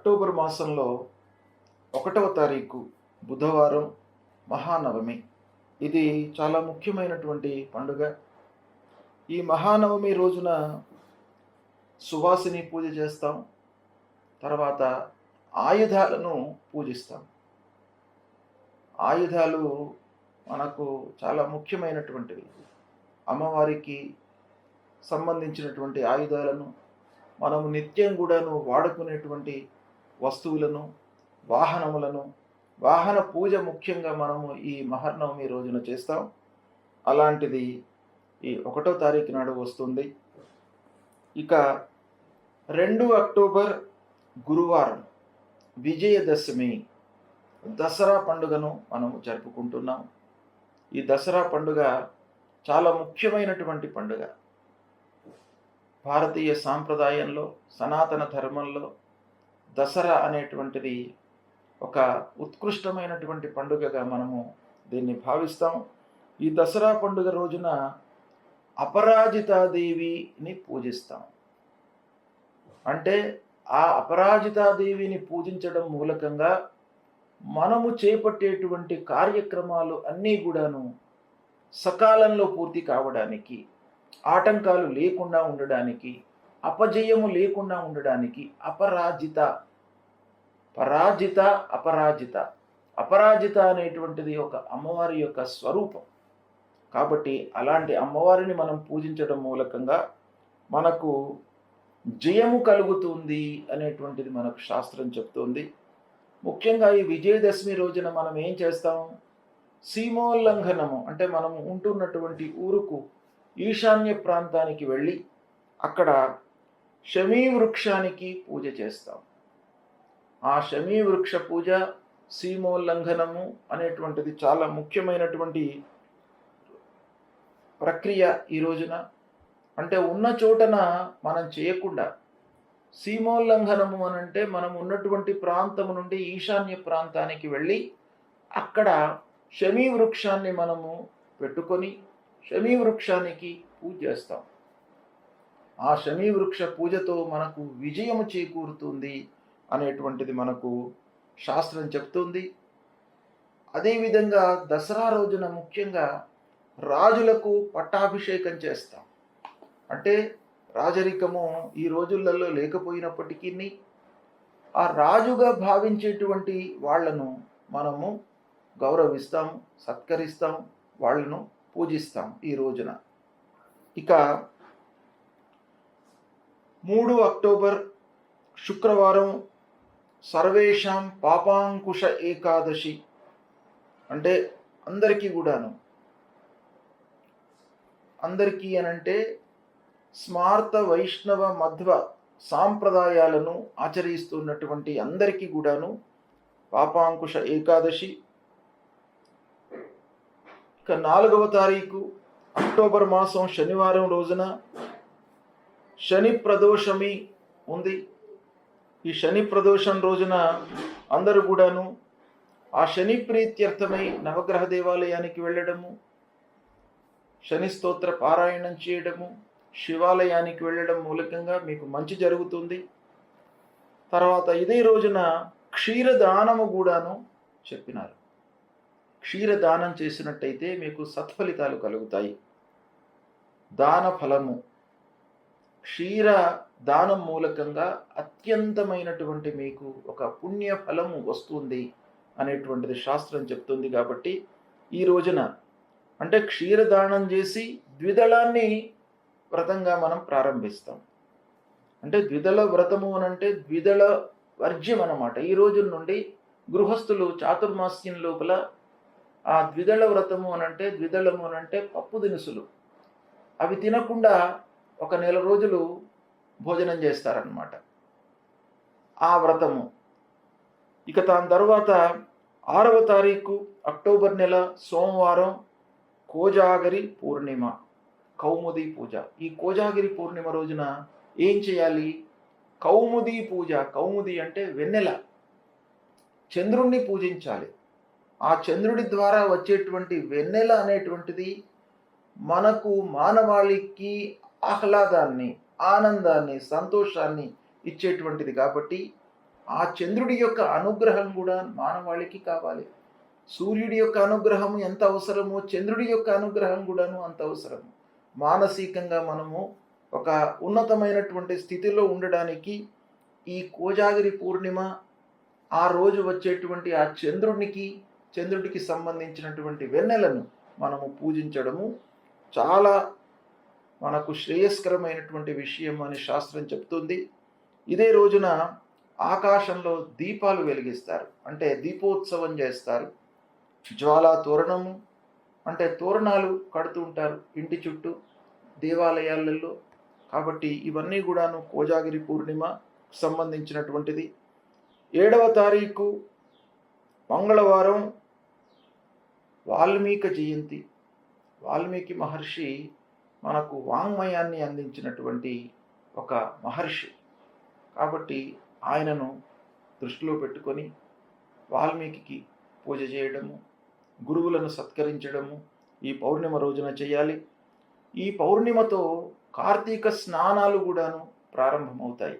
October మాసంలో ఒకటవ తారీఖు బుధవారం మహానవమి. ఇది చాలా ముఖ్యమైనటువంటి పండుగ. ఈ మహానవమి రోజున సువాసిని పూజ చేస్తాం. తర్వాత ఆయుధాలను పూజిస్తాం. ఆయుధాలు మనకు చాలా ముఖ్యమైనటువంటివి. అమ్మవారికి సంబంధించినటువంటి ఆయుధాలను మనము నిత్యం కూడాను వాడుకునేటువంటి వస్తువులను వాహనములను వాహన పూజ ముఖ్యంగా మనము ఈ మహర్నవమి రోజున చేస్తాం. అలాంటిది ఈ ఒకటో తారీఖు నాడు వస్తుంది. ఇక రెండు అక్టోబర్ గురువారం విజయదశమి దసరా పండుగను మనము జరుపుకుంటున్నాం. ఈ దసరా పండుగ చాలా ముఖ్యమైనటువంటి పండుగ. భారతీయ సాంప్రదాయంలో సనాతన ధర్మంలో దసరా అనేటువంటిది ఒక ఉత్కృష్టమైనటువంటి పండుగగా మనము దీన్ని భావిస్తాం. ఈ దసరా పండుగ రోజున అపరాజితాదేవిని పూజిస్తాం. అంటే ఆ అపరాజితాదేవిని పూజించడం మూలకంగా మనము చేపట్టేటువంటి కార్యక్రమాలు అన్నీ కూడాను సకాలంలో పూర్తి కావడానికి ఆటంకాలు లేకుండా ఉండడానికి అపజయము లేకుండా ఉండడానికి అపరాజిత. పరాజిత అపరాజిత. అపరాజిత అనేటువంటిది ఒక అమ్మవారి యొక్క స్వరూపం. కాబట్టి అలాంటి అమ్మవారిని మనం పూజించడం మూలకంగా మనకు జయము కలుగుతుంది అనేటువంటిది మనకు శాస్త్రం చెప్తుంది. ముఖ్యంగా ఈ విజయదశమి రోజున మనం ఏం చేస్తాం? సీమోల్లంఘనము అంటే మనం ఉంటున్నటువంటి ఊరుకు ఈశాన్య ప్రాంతానికి వెళ్ళి అక్కడ శమీ వృక్షానికి పూజ చేస్తాం. ఆ శమీ వృక్ష పూజ సీమోల్లంఘనము అనేటువంటిది చాలా ముఖ్యమైనటువంటి ప్రక్రియ ఈ రోజున. అంటే ఉన్న చోటన మనం చేయకుండా సీమోల్లంఘనము అని అంటే మనం ఉన్నటువంటి ప్రాంతము నుండి ఈశాన్య ప్రాంతానికి వెళ్ళి అక్కడ శమీ వృక్షాన్ని మనము పెట్టుకొని శమీ వృక్షానికి పూజ చేస్తాం. ఆ శమీ వృక్ష పూజతో మనకు విజయము చేకూరుతుంది అనేటువంటిది మనకు శాస్త్రం చెప్తుంది. అదేవిధంగా దసరా రోజున ముఖ్యంగా రాజులకు పట్టాభిషేకం చేస్తాం. అంటే రాజరికము ఈ రోజులలో లేకపోయినప్పటికీ ఆ రాజుగా భావించేటువంటి వాళ్ళను మనము గౌరవిస్తాం సత్కరిస్తాం వాళ్ళను పూజిస్తాం ఈ రోజున. ఇక మూడు అక్టోబర్ శుక్రవారం సర్వేషాం పాపాంకుశ ఏకాదశి. అంటే అందరికీ కూడాను. అందరికీ అనంటే స్మార్త వైష్ణవ మధ్వ సాంప్రదాయాలను ఆచరిస్తున్నటువంటి అందరికీ కూడాను పాపాంకుశ ఏకాదశి. ఇక నాలుగవ తారీఖు అక్టోబర్ మాసం శనివారం రోజున శని ప్రదోషమి ఉంది. ఈ శని ప్రదోషం రోజున అందరూ కూడాను ఆ శని ప్రీత్యర్థమై నవగ్రహ దేవాలయానికి వెళ్ళడము శని స్తోత్ర పారాయణం చేయడము శివాలయానికి వెళ్ళడం మూలకంగా మీకు మంచి జరుగుతుంది. తర్వాత ఇదే రోజున క్షీరదానము కూడాను చెప్పినారు. క్షీరదానం చేసినట్టయితే మీకు సత్ఫలితాలు కలుగుతాయి. దాన ఫలము క్షీర దానం మూలకంగా అత్యంతమైనటువంటి మీకు ఒక పుణ్య ఫలము వస్తుంది అనేటువంటిది శాస్త్రం చెప్తుంది కాబట్టి ఈ రోజున అంటే క్షీరదానం చేసి ద్విదళాన్ని వ్రతంగా మనం ప్రారంభిస్తాం. అంటే ద్విదళ వ్రతము అని అంటే ద్విదళ వర్జ్యం అనమాట ఈ రోజు నుండి గృహస్థులు చాతుర్మాస్యం లోపల ఆ ద్విదళ వ్రతము అనంటే ద్విదళము అనంటే పప్పు దినుసులు. అవి తినకుండా ఒక నెల రోజులు భోజనం చేస్తారనమాట ఆ వ్రతము. ఇక దాని తర్వాత ఆరవ తారీఖు అక్టోబర్ నెల సోమవారం కోజాగరి పూర్ణిమ కౌముది పూజ. ఈ కోజాగిరి పూర్ణిమ రోజున ఏం చేయాలి? కౌముది పూజ. కౌముది అంటే వెన్నెల. చంద్రుణ్ణి పూజించాలి. ఆ చంద్రుడి ద్వారా వచ్చేటువంటి వెన్నెల అనేటువంటిది మనకు మానవాళికి ఆహ్లాదాన్ని ఆనందాన్ని సంతోషాన్ని ఇచ్చేటువంటిది కాబట్టి ఆ చంద్రుడి యొక్క అనుగ్రహం కూడా మానవాళికి కావాలి. సూర్యుడి యొక్క అనుగ్రహం ఎంత అవసరమో చంద్రుడి యొక్క అనుగ్రహం కూడాను అంత అవసరము. మానసికంగా మనము ఒక ఉన్నతమైనటువంటి స్థితిలో ఉండడానికి ఈ కోజాగిరి పూర్ణిమ ఆ రోజు వచ్చేటువంటి ఆ చంద్రునికి చంద్రుడికి సంబంధించినటువంటి వెన్నెలను మనము పూజించడము చాలా మనకు శ్రేయస్కరమైనటువంటి విషయం అని శాస్త్రం చెప్తుంది. ఇదే రోజున ఆకాశంలో దీపాలు వెలిగిస్తారు. అంటే దీపోత్సవం చేస్తారు. జ్వాలా తోరణము అంటే తోరణాలు కడుతూ ఉంటారు ఇంటి చుట్టూ దేవాలయాలలో. కాబట్టి ఇవన్నీ కూడాను కోజాగిరి పూర్ణిమ సంబంధించినటువంటిది. ఏడవ తారీఖు మంగళవారం వాల్మీక జయంతి. వాల్మీకి మహర్షి మనకు వాంగ్మయాన్ని అందించినటువంటి ఒక మహర్షి. కాబట్టి ఆయనను దృష్టిలో పెట్టుకొని వాల్మీకి పూజ చేయడము గురువులను సత్కరించడము ఈ పౌర్ణిమ రోజున చేయాలి. ఈ పౌర్ణిమతో కార్తీక స్నానాలు కూడాను ప్రారంభమవుతాయి.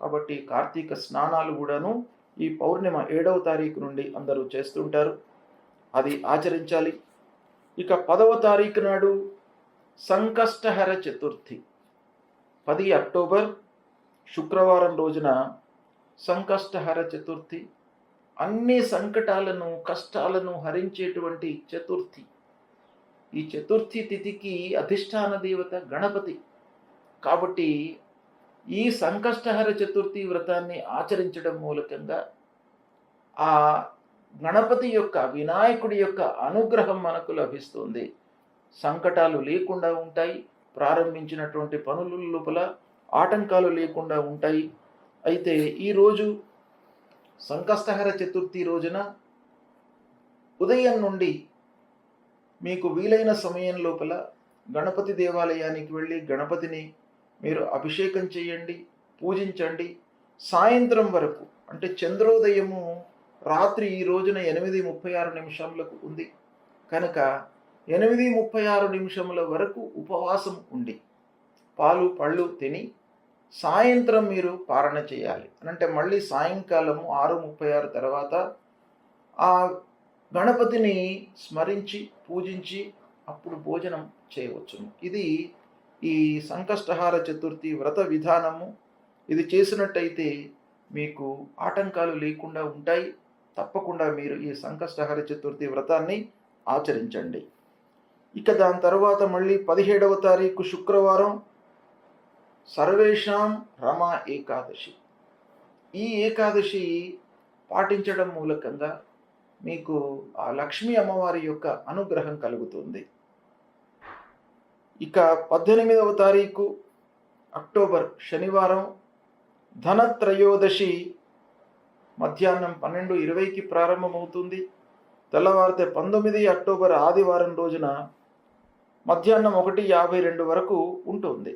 కాబట్టి కార్తీక స్నానాలు కూడాను ఈ పౌర్ణిమ ఏడవ తారీఖు నుండి అందరూ చేస్తుంటారు. అది ఆచరించాలి. ఇక పదవ తారీఖు నాడు సంకష్టహర చతుర్థి పది అక్టోబర్ శుక్రవారం రోజున సంకష్టహర చతుర్థి అన్ని సంకటాలను కష్టాలను హరించేటువంటి చతుర్థి. ఈ చతుర్థి తిథికి అధిష్టాన దేవత గణపతి. కాబట్టి ఈ సంకష్టహర చతుర్థి వ్రతాన్ని ఆచరించడం మూలకంగా ఆ గణపతి యొక్క వినాయకుడి యొక్క అనుగ్రహం మనకు లభిస్తుంది. సంకటాలు లేకుండా ఉంటాయి. ప్రారంభించినటువంటి పనుల లోపల ఆటంకాలు లేకుండా ఉంటాయి. అయితే ఈరోజు సంకష్టహర చతుర్థి రోజున ఉదయం నుండి మీకు వీలైన సమయం లోపల గణపతి దేవాలయానికి వెళ్ళి గణపతిని మీరు అభిషేకం చేయండి పూజించండి. సాయంత్రం వరకు అంటే చంద్రోదయము రాత్రి ఈ రోజున ఎనిమిది ముప్పై ఆరు నిమిషములకు ఉంది. కనుక ఎనిమిది ముప్పై ఆరు నిమిషముల వరకు ఉపవాసం ఉండి పాలు పళ్ళు తిని సాయంత్రం మీరు పారణ చేయాలి. అంటే మళ్ళీ సాయంకాలము ఆరు ముప్పై ఆరు తర్వాత ఆ గణపతిని స్మరించి పూజించి అప్పుడు భోజనం చేయవచ్చును. ఇది ఈ సంకష్టహార చతుర్థి వ్రత విధానము. ఇది చేసినట్టయితే మీకు ఆటంకాలు లేకుండా ఉంటాయి. తప్పకుండా మీరు ఈ సంకష్టహార చతుర్థి వ్రతాన్ని ఆచరించండి. ఇక దాని తర్వాత మళ్ళీ పదిహేడవ తారీఖు శుక్రవారం సర్వేషాం రమా ఏకాదశి. ఈ ఏకాదశి పాటించడం మూలకంగా మీకు ఆ లక్ష్మీ అమ్మవారి యొక్క అనుగ్రహం కలుగుతుంది. ఇక పద్దెనిమిదవ తారీఖు అక్టోబర్ శనివారం ధనత్రయోదశి మధ్యాహ్నం పన్నెండు ఇరవైకి ప్రారంభమవుతుంది. తెల్లవారితే పంతొమ్మిది అక్టోబర్ ఆదివారం రోజున మధ్యాహ్నం ఒకటి యాభై రెండు వరకు ఉంటుంది.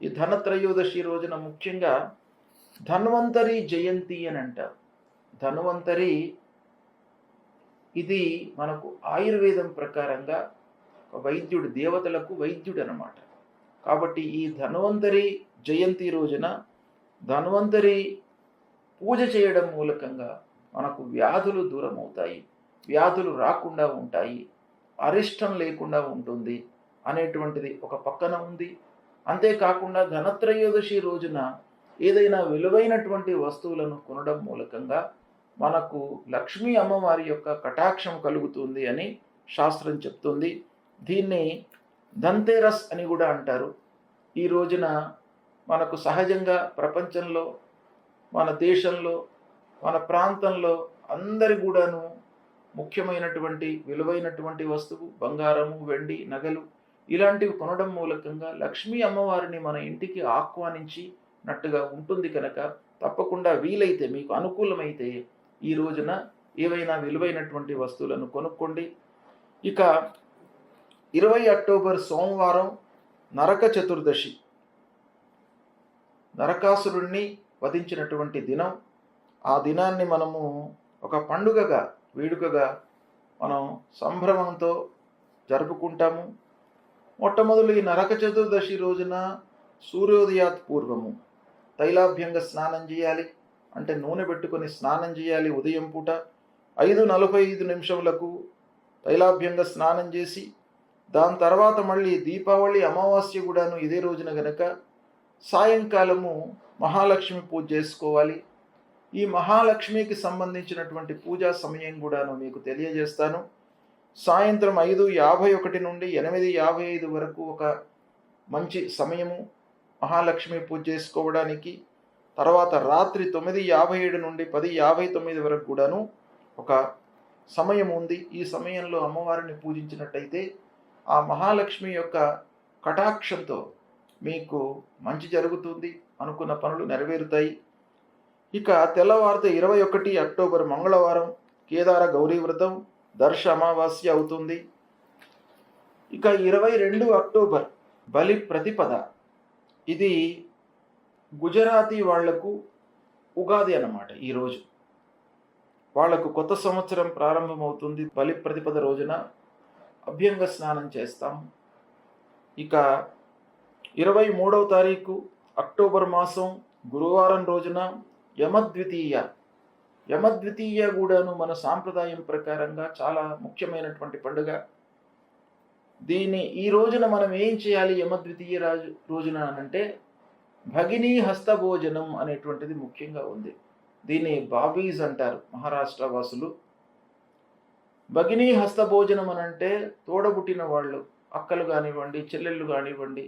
ఈ ధనత్రయోదశి రోజున ముఖ్యంగా ధన్వంతరి జయంతి అని అంటారు. ధన్వంతరి ఇది మనకు ఆయుర్వేదం ప్రకారంగా వైద్యుడు దేవతలకు వైద్యుడు అనమాట కాబట్టి ఈ ధన్వంతరి జయంతి రోజున ధన్వంతరి పూజ చేయడం మూలకంగా మనకు వ్యాధులు దూరం అవుతాయి వ్యాధులు రాకుండా ఉంటాయి. అరిష్టం లేకుండా ఉంటుంది. అనేటువంటిది ఒక పక్కన ఉంది. అంతేకాకుండా ధనత్రయోదశి రోజున ఏదైనా విలువైనటువంటి వస్తువులను కొనడం మూలకంగా మనకు లక్ష్మీ అమ్మవారి యొక్క కటాక్షం కలుగుతుంది అని శాస్త్రం చెప్తుంది. దీన్ని ధంతేరస్ అని కూడా అంటారు. ఈ రోజున మనకు సహజంగా ప్రపంచంలో మన దేశంలో మన ప్రాంతంలో అందరి కూడాను ముఖ్యమైనటువంటి విలువైనటువంటి వస్తువు బంగారము వెండి నగలు ఇలాంటివి కొనడం మూలకంగా లక్ష్మీ అమ్మవారిని మన ఇంటికి ఆహ్వానించినట్టుగా ఉంటుంది కనుక తప్పకుండా వీలైతే మీకు అనుకూలమైతే ఈ రోజున ఏవైనా విలువైనటువంటి వస్తువులను కొనుక్కోండి. ఇక ఇరవై అక్టోబర్ సోమవారం నరక చతుర్దశి. నరకాసురుణ్ణి వధించినటువంటి దినం. ఆ దినాన్ని మనము ఒక పండుగగా వేడుకగా మనం సంభ్రమంతో జరుపుకుంటాము. మొట్టమొదలు ఈ నరక చతుర్దశి రోజున సూర్యోదయాత్ పూర్వము. తైలాభ్యంగా స్నానం చేయాలి. అంటే నూనె పెట్టుకొని స్నానం చేయాలి ఉదయం పూట. ఐదు నలభై ఐదు నిమిషములకు తైలాభ్యంగా స్నానం చేసి దాని తర్వాత మళ్ళీ దీపావళి అమావాస్య కూడాను ఇదే రోజున గనక సాయంకాలము మహాలక్ష్మి పూజ చేసుకోవాలి. ఈ మహాలక్ష్మికి సంబంధించినటువంటి పూజా సమయం కూడాను మీకు తెలియజేస్తాను. సాయంత్రం ఐదు యాభై ఒకటి నుండి ఎనిమిది యాభై ఐదు వరకు ఒక మంచి సమయము మహాలక్ష్మి పూజ చేసుకోవడానికి తర్వాత రాత్రి తొమ్మిది యాభై ఏడు నుండి పది యాభై తొమ్మిది వరకు కూడాను ఒక సమయం ఉంది. ఈ సమయంలో అమ్మవారిని పూజించినట్టయితే ఆ మహాలక్ష్మి యొక్క కటాక్షంతో మీకు మంచి జరుగుతుంది అనుకున్న పనులు నెరవేరుతాయి. ఇక తెల్లవారితే ఇరవై ఒకటి అక్టోబర్ మంగళవారం కేదార గౌరీ వ్రతం. దర్శ అమావాస్య అవుతుంది ఇక ఇరవై రెండు అక్టోబర్ బలి ప్రతిపద. ఇది గుజరాతీ వాళ్ళకు ఉగాది అన్నమాట ఈరోజు వాళ్ళకు కొత్త సంవత్సరం ప్రారంభమవుతుంది. బలి ప్రతిపద రోజున అభ్యంగ స్నానం చేస్తాం. ఇక ఇరవై మూడవ తారీఖు అక్టోబర్ మాసం గురువారం రోజున యమద్వితీయ యమద్వితీయ కూడాను మన సాంప్రదాయం ప్రకారంగా చాలా ముఖ్యమైనటువంటి పండుగ. దీన్ని ఈ రోజున మనం ఏం చేయాలి? యమద్వితీయ రాజు రోజున అంటే భగినీ హస్తభోజనం అనేటువంటిది ముఖ్యంగా ఉంది. దీన్ని బాబీస్ అంటారు మహారాష్ట్ర వాసులు. భగినీ హస్తభోజనం అని అంటే తోడబుట్టిన వాళ్ళు అక్కలు కానివ్వండి చెల్లెళ్ళు కానివ్వండి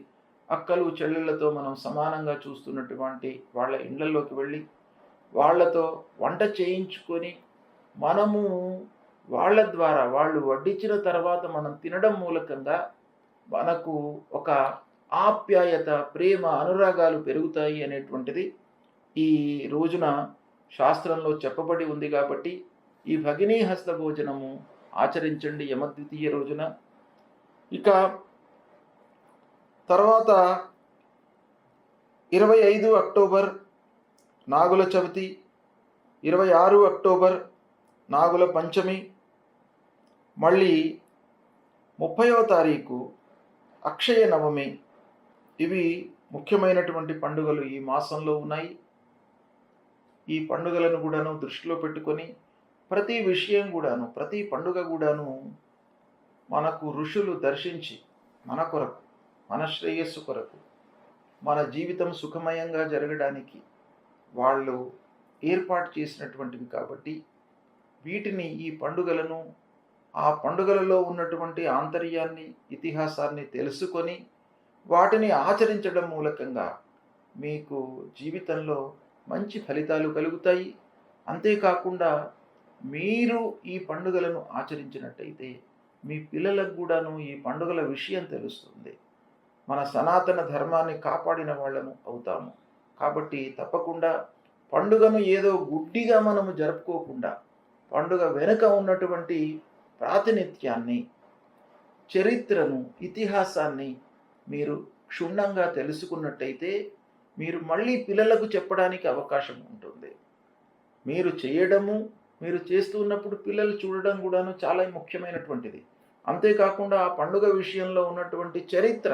అక్కలు చెల్లెళ్ళతో మనం సమానంగా చూస్తున్నటువంటి వాళ్ళ ఇండ్లలోకి వెళ్ళి వాళ్ళతో వంట చేయించుకొని మనము వాళ్ళ ద్వారా వాళ్ళు వడ్డించిన తర్వాత మనం తినడం మూలకంగా మనకు ఒక ఆప్యాయత ప్రేమ అనురాగాలు పెరుగుతాయి అనేటువంటిది ఈ రోజున శాస్త్రంలో చెప్పబడి ఉంది కాబట్టి ఈ భగినీ హస్త భోజనము ఆచరించండి యమద్వితీయ రోజున. ఇక తర్వాత ఇరవై ఐదు అక్టోబర్ నాగుల చవితి ఇరవై ఆరు అక్టోబర్ నాగుల పంచమి మళ్ళీ ముప్పైవ తారీఖు అక్షయ నవమి. ఇవి ముఖ్యమైనటువంటి పండుగలు ఈ మాసంలో ఉన్నాయి. ఈ పండుగలను కూడాను దృష్టిలో పెట్టుకొని ప్రతి విషయం కూడాను ప్రతి పండుగ కూడాను మనకు ఋషులు దర్శించి మన కొరకు మన శ్రేయస్సు కొరకు మన జీవితం సుఖమయంగా జరగడానికి వాళ్ళు ఏర్పాటు చేసినటువంటివి కాబట్టి వీటిని ఈ పండుగలను ఆ పండుగలలో ఉన్నటువంటి ఆంతర్యాన్ని ఇతిహాసాన్ని తెలుసుకొని వాటిని ఆచరించడం మూలకంగా మీకు జీవితంలో మంచి ఫలితాలు కలుగుతాయి. అంతేకాకుండా మీరు ఈ పండుగలను ఆచరించినట్టయితే మీ పిల్లలకు కూడాను ఈ పండుగల విషయం తెలుస్తుంది. మన సనాతన ధర్మాన్ని కాపాడిన వాళ్ళము అవుతాము. కాబట్టి తప్పకుండా పండుగను ఏదో గుడ్డిగా మనము జరుపుకోకుండా పండుగ వెనుక ఉన్నటువంటి ప్రాతినిధ్యాన్ని చరిత్రను ఇతిహాసాన్ని మీరు క్షుణ్ణంగా తెలుసుకున్నట్టయితే మీరు మళ్ళీ పిల్లలకు చెప్పడానికి అవకాశం ఉంటుంది. మీరు చేయడము మీరు చేస్తూ ఉన్నప్పుడు పిల్లలు చూడడం కూడాను చాలా ముఖ్యమైనటువంటిది. అంతేకాకుండా ఆ పండుగ విషయంలో ఉన్నటువంటి చరిత్ర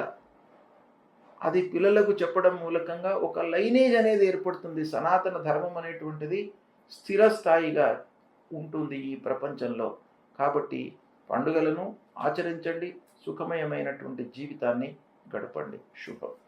అది పిల్లలకు చెప్పడం మూలకంగా ఒక లైనేజ్ అనేది ఏర్పడుతుంది. సనాతన ధర్మం అనేటువంటిది స్థిరస్థాయిగా ఉంటుంది ఈ ప్రపంచంలో. కాబట్టి పండుగలను ఆచరించండి. సుఖమయమైనటువంటి జీవితాన్ని గడపండి. శుభం.